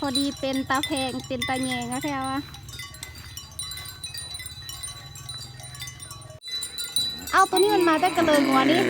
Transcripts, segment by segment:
พอดีเป็นตาแพงเป็นตาแยงอะแท้วะเอาตัวนี้มันมาได้กระเลยงัวนี่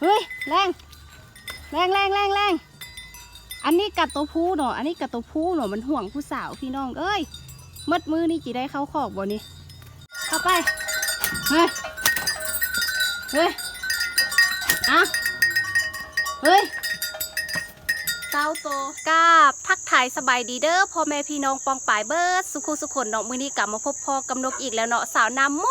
เฮ้ยแรงแรงแรงแรงแรงอันนี้กัดตัวผู้เนาะอันนี้กัดตัวผู้เนาะมันห่วงผู้สาวพี่น้องเอ้ยมัดมือนี่จีได้เข้าขอกบ่นี่เข้าไปเฮ้ยเฮ้ยอะเฮ้ย เก้าโตกาบทักทายสบายดีเด้อพ่อแม่พี่น้องปองป่ายเบิร์ดสุขุสุขนเนาะมือนี้กลับมาพบพ่อกำนกอีกแล้วเนาะสาวน้ำม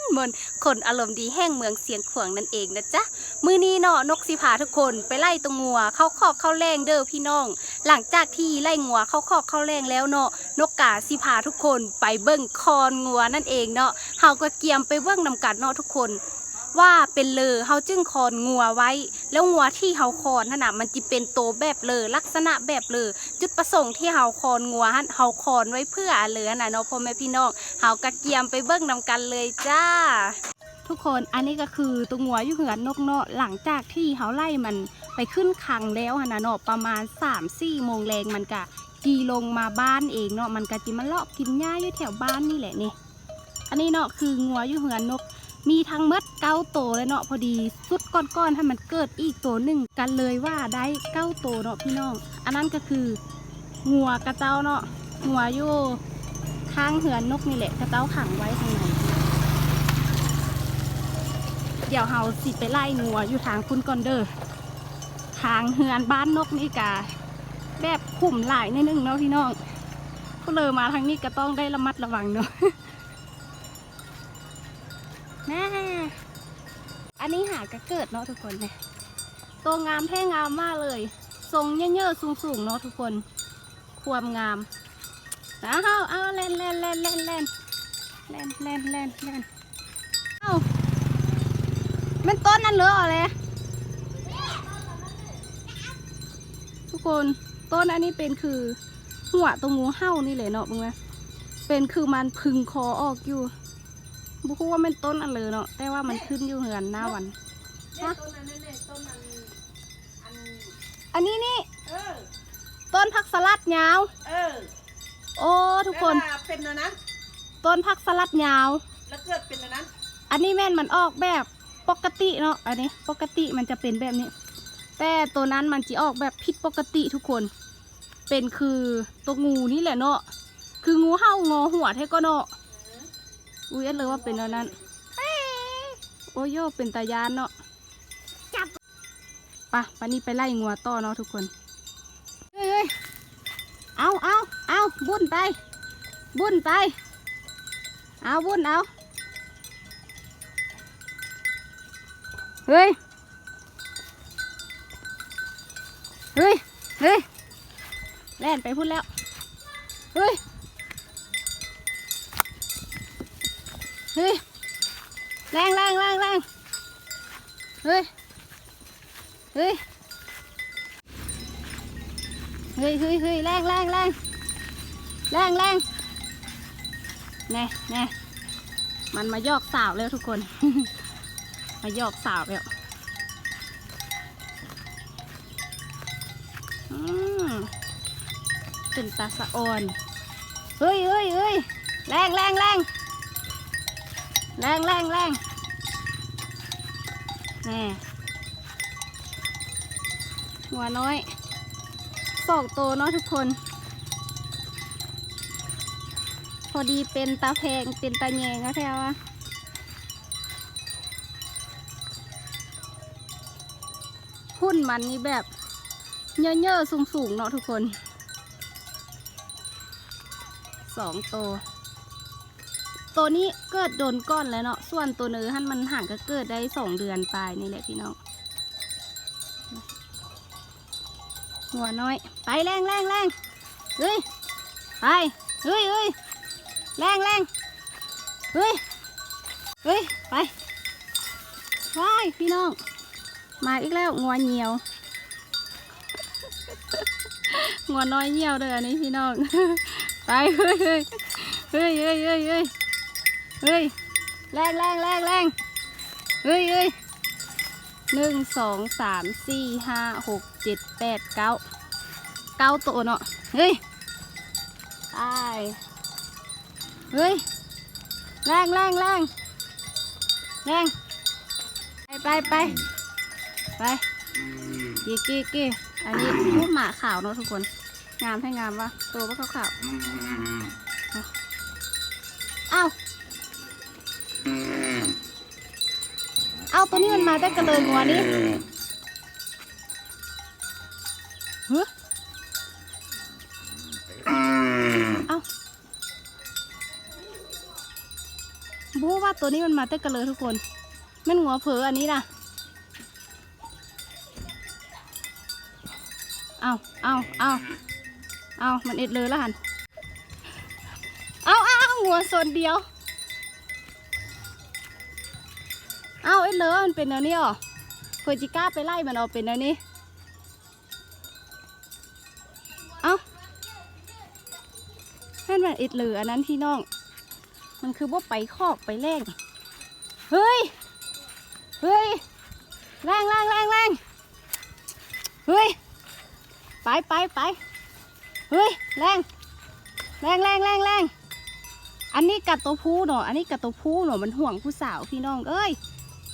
นต์มนคนอารมณ์ดีแห่งเมืองเสียงขวางนั่นเองนะจ๊ะมือนี้เนาะนกสิพาทุกคนไปไล่ตวงัวเข้าคอกเข้าแรงเด้อพี่น้อง หลังจากที่ไล่งัวเข้าคอกเข้าแรงแล้วเนาะนกกาสิพาทุกคนไปเบิ่งคอนงัวนั่นเองเนาะเฮาก็เกียมไปเบิ่งนำกันเนาะทุกคน ว่าเป็นเลอเฮาจึงคอนงัวไว้ แล้วงัวที่เฮาคอนนั่นน่ะมันจะเป็นโตแบบเลอลักษณะแบบเลอจุดประสงค์ที่เฮาคอนงัวเฮาคอนไว้เพื่ออะไรน่ะเนาะพ่อแม่พี่น้องเฮากระเกียมไปเบิ่งนำกันเลยจ้า ทุกคนอันนี้ก็คือตัวงัวอยู่เหือนนกเนาะหลังจากที่เฮาไล่มันไปขึ้นคังแล้วน่ะเนาะประมาณ3-4โมงแรงมันกะกีลงมาบ้านเองเนาะมันก็จิมาเลาะกินหญ้าอยู่แถวบ้านนี่แหละนี่อันนี้เนาะคืองัวอยู่เหือนนก มีทั้งหมดเก้าโตเลยเนาะพอดีสุดก้อนๆให้มันเกิดอีกตัวหนึ่งกันเลยว่าได้เก้าโตเนาะพี่น้อง อันนั้นก็คืองัวกระเจ้าเนาะงัวอยู่ข้างเหือนนกนี่แหละกระเจ้าขังไว้ข้างในเดี๋ยวเฮาสิไปไล่งัวอยู่ทางคุณก่อนเด้อทางเหือนบ้านนกนี่กะแบบขุ่มหลายนิดนึงเนาะพี่น้องก็เลยมาทางนี้ก็ต้องได้ระมัดระวังเนาะ แน่อันนี้หากระเกิดเนาะทุกคนเนี่ยตัวงามแท่งามมากเลย ทรงเยอๆสูงๆเนาะทุกคน ความงามเอาเอาเอาเล่นเล่นเล่นเล่นเล่นเล่นเล่นเล่นเล่นเอามันต้นนั่นเหรออะไรทุกคนต้นอันนี้เป็นคือหัวตรงงูเห่านี่เลยเนาะมึงไหมเป็นคือมันพึงคอออกอยู่ บุคูว่ามันต้นอันเลยเนาะแต่ว่ามันขึ้นอยู่เหือนหน้าวัน เนี่ยต้นนั้นเนี่ยต้นนั้นอันอันนี้นี่เออต้นผักสลัดยาว เออโอ้ทุกคนแล้วว่าเป็นอันนั้นต้นผักสลัดยาว แล้วเกิดเป็นอันนั้นอันนี้แม่นมันออกแบบปกติเนาะอันนี้ปกติมันจะเป็นแบบนี้ แต่ตัวนั้นมันจะออกแบบผิดปกติทุกคน เป็นคือตัวงูนี่แหละเนาะคืองูเห่างอหัวเท่ก็เนาะ อุ้ยอันเลยว่าเป็นอันนั้น โอ้ยโยเป็นตายานเนาะจับปะปะนี่ไปไล่งัวต่อเนาะทุกคนเฮ้ยเฮ้ยเอาเอาเอาบุญไป บุญไป เอาบุญเอา เฮ้ย เฮ้ย เฮ้ย แล่นไปพุ่นแล้ว เฮ้ย เฮ้ยแรงแรงแรงแรงเฮ้ย เฮ้ย เฮ้ยเฮ้ยเฮ้ยแรงแรงแรงแรงแรงแน่แน่มันมายอกสาวแล้วทุกคน มายอกสาวแล้วอืมเป็นตาสะออน เฮ้ยเฮ้ยเฮ้ยแรงแรงแรง แรงแรงแรงแน่หัวน้อยสองโตเนาะทุกคน พอดีเป็นตาแพงเป็นตาแยงก็แท้วะหุ่นมันนี่แบบเยอะๆสูงๆเนาะทุกคนสองตัว ตัวนี้เกิดโดนก้อนแล้วเนาะ ส่วนตัวเนื้อหันมันห่างก็เกิดได้สองเดือนปลายนี่แหละพี่น้อง หัวน้อย ไปแรงแรงแรงเฮ้ย ไป เฮ้ยเฮ้ยแรงแรงเฮ้ย เฮ้ย ไปไปพี่น้อง มาอีกแล้วงัวเหนียว งัวน้อยเหนียวเด้ออันนี้พี่น้อง ไปเฮ้ยเฮ้ยเฮ้ยเฮ้ยเฮ้ย เฮ้ยแรงแรงแรงแรงเฮ้ยเฮ้ยหนึ่งสองสามสี่ห้าหกเจ็ดแปดเก้าเก้าตัวเนาะเฮ้ยไปเฮ้ยแรงแรงแรงแรงไปไปไปไปกี่กี่กี่อันนี้ลูกหมาขาวเนาะทุกคน งามให้งามวะตัวว่าขาวาเอาเอา ตัวนี้มันมาได้กระเลยงัวนี่เฮ้ยเอาบูว่าตัวนี้มันมาได้กระเลยทุกคนแม่นงัวเผลออันนี้นะเอาเอาเอาเอามันเอ็ดเลยละหันเอาเอาเอาหัวโซนเดียว อ้าวเอ็ดเลยมันเป็นแนวนี้อ๋อเพื่อจิก้าไปไล่มันเอาเป็นแนวนี้เอ้านั่นมันเอ็ดเลยอันนั้นพี่น้อง มันคือว่าไปคอกไปแรงเฮ้ย เฮ้ยแรงแรงแรงแรงเฮ้ย ไปไปไปเฮ้ยแรงแรงแรงแรงแรงอันนี้กัดตัวผู้เนาะ อันนี้กัดตัวผู้เนาะ มันห่วงผู้สาวพี่น้อง เอ้ย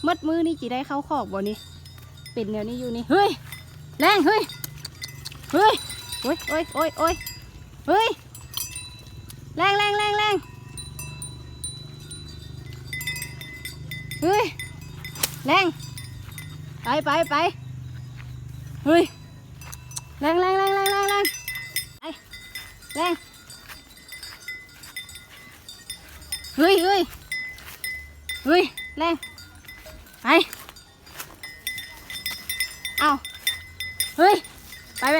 มัดมือนี่จีได้เข้าคอกบ่นี่เป็นแนวนี้อยู่นี่เฮ้ยแรงเฮ้ยเฮ้ยโอ้ยโอ้ยโอ้ยโอ้ยเฮ้ยแรงแรงแรงแรงเฮ้ยแรงไปไปไปเฮ้ยแรงแรงแรงแรงแรงแรงแรงเฮ้ยเฮ้ยเฮ้ยแรง ไป เอาเฮ้ย ไปไป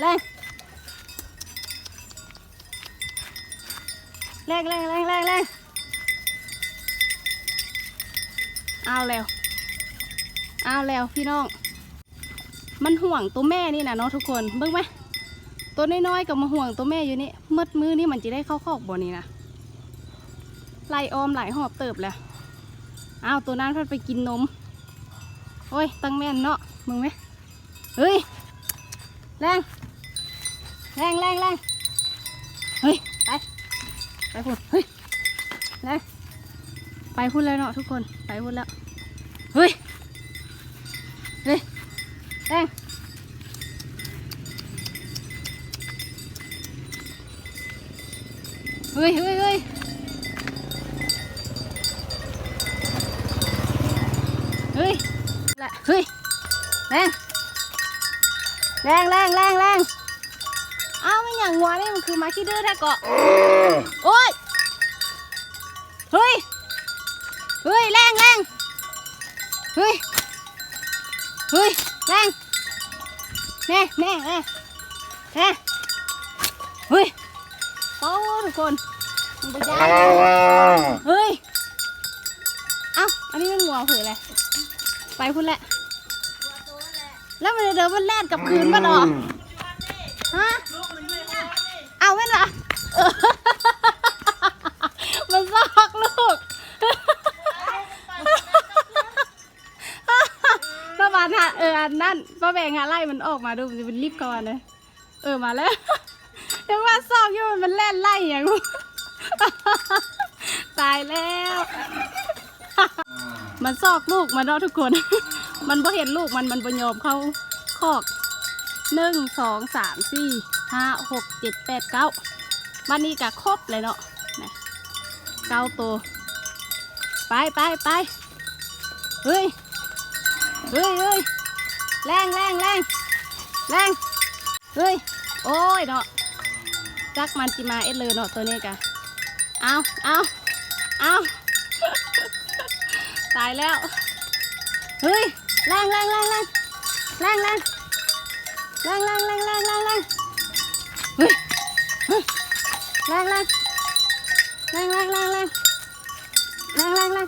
แรงแรงแรงแรงแรงแรงเอาแล้ว เอาแล้วพี่น้อง มันห่วงตัวแม่นี่นะเนาะทุกคนเบิ่งไหมตัวน้อยๆกับมาห่วงตัวแม่อยู่นี่มืดมือนี่มันจะได้เข้าคอกบ่นี่นะไล่ออมหลายหอบเติบแล้ว อ้าวตัวนั้นพัดไปกินนม โอ้ย ตั้งแม่นเนาะ มึงไหมเฮ้ย แรง แรงแรงแรงเฮ้ย ไป ไปพูดเฮ้ย แรง ไปพูดแล้วเนาะทุกคน ไปพูดแล้ว เฮ้ย เฮ้ย แรงเฮ้ยเฮ้ยเฮ้ยเฮ้ย ละเฮ้ยแรงแรงแรงแรงแรงเอาไม่อย่างงัวนี่มันคือมาขี้ดื้อแท้เกาะโอ้ยเฮ้ยเฮ้ยแรงแรงเฮ้ยเฮ้ยแรงแน่แน่แน่แน่เฮ้ยโอ้ทุกคนมันไปย่างเฮ้ยเอ้าอันนี้มันงัวเผยเลย ไปพุ่นแหละ แล้วมันเดินมันแล่นกลับคืนมาดอฮะเอาแม่นเหรอมันซอกลูกป้าบานฮะเอออันนั่นป้าแบงฮะไล่มันออกมาดูมันจะเป็นรีบก่อนเลยเออมาแล้วยังว่าซอกอยู่มันแล่นไล่อย่างงูตายแล้ว มันซอกลูกมันเนาะทุกคน มันบ่เห็นลูกมันมันบ่ยอมเข้าคอกหนึ่งสองสามสี่ห้าหกเจ็ดแปดเก้าวันนี้ก็ครบเลยเนาะนี่เก้าตัวไปไปไปเฮ้ยเฮ้ยเฮ้ยแรงแรงแรงแรงเฮ้ยโอ้ยเนาะจักมันจิมาเอ็ดเลยเนาะตัวนี้กะเอาเอาเอา ตายแล้ว เฮ้ยแรงแรงแรงแรงแรงแรงแรงแรงแรงแรงแรงแรงเฮ้ยเฮ้ยแรงแรงแรงแรงแรงแรงแรงแรงแรง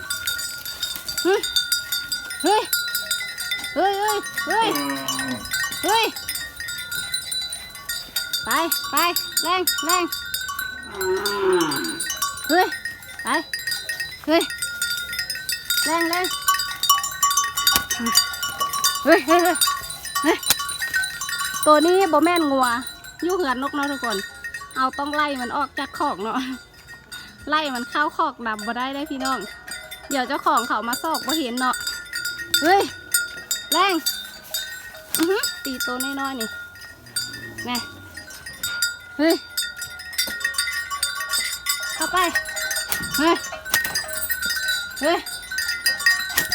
เฮ้ยเฮ้ยเฮ้ยเฮ้ยเฮ้ยเฮ้ยไปไปแรงแรงเฮ้ยไปเฮ้ย แรงแรงเฮ้ยเฮ้ยเฮ้ยตัวนี้บ่แม่นงัวยู่เหือนนกเนาะทุกคน เอาต้องไล่มันออกจากขอกเนาะไล่มันเข้าขอกดำบ่ได้ได้พี่น้อง เดี๋ยวเจ้าของเขามาซอกบ่เห็นเนาะเฮ้ยแรงตีตัวน้อยๆนี่แน่เฮ้ยเข้าไปเฮ้ยเฮ้ย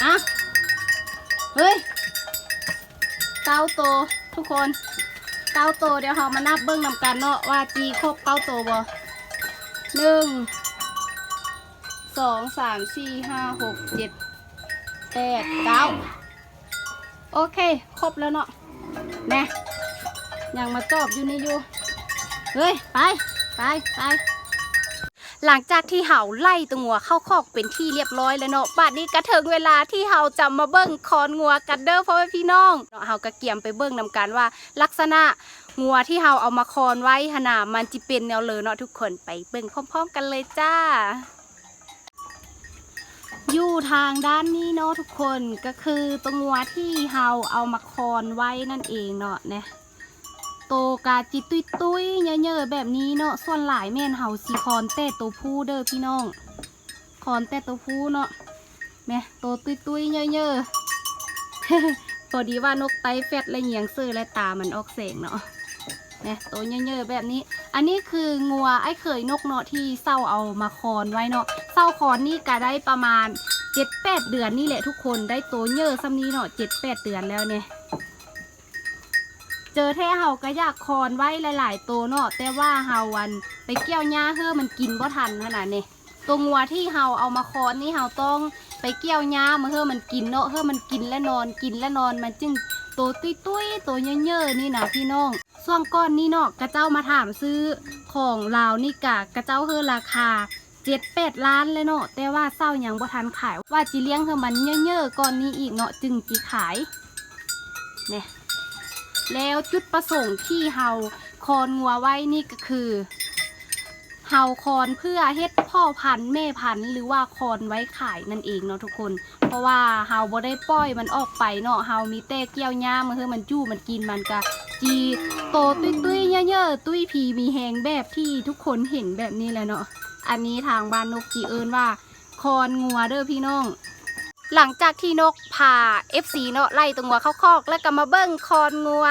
อะ เฮ้ย เก้าโตทุกคน เก้าโตเดี๋ยวเรามานับเบิ้งนำกันเนาะว่าจีครบเก้าโตบ่หนึ่ง สอง สาม สี่ ห้า หก เจ็ด แปด เก้า โอเค ครบแล้วเนาะแน่ยังมาจอบอยู่นี่อยู่ เฮ้ย ไป ไป ไป หลังจากที่เห่าไล่ตัวงัวเข้าคอกเป็นที่เรียบร้อยแล้วเนาะบัดนี้ก็ถึงเวลาที่เห่าจะมาเบิ้งคอนงัวกันเด้อพ่อแม่พี่น้องเนาะเห่าก็เกี่ยมไปเบิ้งนำกันว่า ลักษณะงัวที่เห่าเอามาคอนไว้หนนามันจิเป็นแนวเลยเนาะทุกคนไปเบิ้งพร้อม ๆ กันเลยจ้าอยู่ทางด้านนี้เนาะทุกคนก็คือตัวงัวที่เฮาเอามาคอนไว้นั่นเองเนาะเนี่ย โตกาจิตุยตุยๆเยอะๆแบบนี้เนาะส่วนหลายแม่นเฮาสีคอนแต่ตัวผู้เด้อพี่น้อง คอนแต่ตัวผู้เนาะแม่โตตุยตุยๆเยอะๆพอดีว่านกไตแฟดและเหยียงซื่อและตามันออกแสงเนาะเนี่ยโตเยอะๆแบบนี้ อันนี้คืองัวไอ้เคยนกเนาะที่เศร้าเอามาคอนไว้เนาะเศร้าคอนนี่ก็ได้ประมาณเจ็ดแปดเดือนนี่แหละทุกคนได้โตเยอะซ้ำนี้เนาะเจ็ดแปดเดือนแล้วเนี่ย เจอแท้เฮาก็อยากคอนไว้หลายๆตัวเนาะแต่ว่าเฮาวันไปเกี่ยวหญ้าเฮ้อมันกินบ่ทันขนาดนี้ตัวงัวที่เฮาเอามาคอนนี่เฮาต้องไปเกี่ยวหญ้ามาเฮ้อมันกินเนาะเฮ้อมันกินและนอนกินและนอนมันจึงโตตุ้ยตุ้ยๆโตเยอะๆนี่นะพี่น้องส่วงก้อนนี่เนาะกระเจ้ามาถามซื้อของลาวนี่กะกระเจ้าเฮ้อราคาเจ็ดแปดล้านเลยเนาะแต่ว่าเศร้ายังบ่ทันขายว่าจิเลี้ยงเธอมันเยอะๆก่อนนี้อีกเนาะจึงจีขายเนี่ย แล้วจุดประสงค์ที่เฮาคอนงัวไว้นี่ก็คือเฮาคอนเพื่อเฮ็ดพ่อพันธุ์แม่พันธุ์หรือว่าคอนไว้ขายนั่นเองเนาะทุกคน เพราะว่าเฮาบ่ได้ปล่อยมันออกไปเนาะเฮามีแต่เกี่ยวหญ้ามาเพื่อมันจู้มันกินมันก็จีโตตุ้ยตุ้ยเยอะๆตุ้ยผีมีแหงแบบที่ทุกคนเห็นแบบนี้แหละเนาะอันนี้ทางบ้านนกจีเอิญว่าคอนงัวเด้อพี่น้อง หลังจากที่นกพา FC เนาะไล่ตัวงัวเข้าคอก แล้วก็มาเบิ้งคอนงัว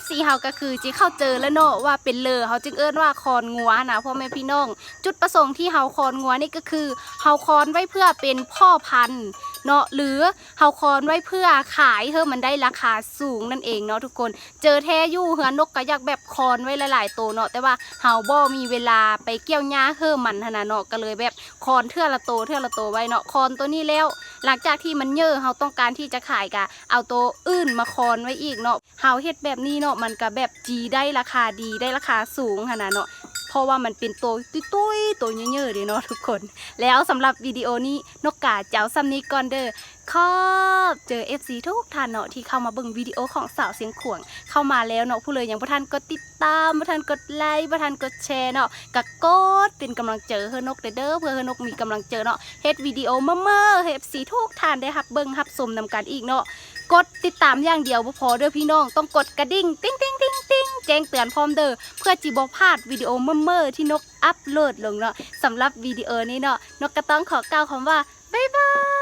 FC เฮาก็คือจีเข้าเจอแล้วเนาะว่าเป็นเลอเขาจึงเอิ้นว่าคอนงัวนะพ่อแม่พี่น้อง จุดประสงค์ที่เฮาคอนงัวนี่ก็คือเฮาคอนไว้เพื่อเป็นพ่อพันธุ์เนาะหรือเฮาคอนไว้เพื่อขายเพื่อมันได้ราคาสูงนั่นเองเนาะทุกคน เจอแท้ยู่เหือนกก็อยากแบบคอนไว้หลายๆตัวเนาะแต่ว่าเฮาบ่มีเวลาไปเกี่ยวหญ้าเพิ่มมันขนาเนาะก็เลยแบบคอนเทื่อละโตวเทื่อละโตวไว้เนาะคอนตัวนี้แล้ว หลังจากที่มันเยอะเฮาต้องการที่จะขายกะเอาตัวอื่นมาคอนไว้อีกเนาะเฮาเฮ็ดแบบนี้เนาะมันก็แบบจีได้ราคาดีได้ราคาสูงขนาดเนาะ เพราะว่ามันเป็นตัวตุ้ยตัวเยอะๆเลยเนาะทุกคน แล้วสำหรับวิดีโอนี้นกกาเจ้าซัมนี้ก่อนเด้อขอบเจอ FC ทุกท่านเนาะที่เข้ามาเบิ่งวิดีโอของสาวเสียงขวง เข้ามาแล้วเนาะผู้เลยยังบ่ทันกดติดตามบ่ทันกดไลค์บ่ทันกดแชร์เนาะก็กดเป็นกำลังใจให้นกเด้อเด้อเพื่อให้นกมีกำลังใจอเนาะเฮ็ดวิดีโอเมื่อเฮ็ดสีทุกทานได้รับเบิ่งรับชมนำกันอีกเนาะ กดติดตามอย่างเดียวบ่พอเด้อพี่น้องต้องกดกระดิ่งติ้งติ้งติ้งติ้งแจ้งเตือนพร้อมเด้อเพื่อจิบ่พลาดวิดีโอเมื่อเมื่อที่นกอัปโหลดลงเนาะสำหรับวิดีโอนี้เนาะนกก็ต้องขอกล่าวคำว่าบ๊ายบาย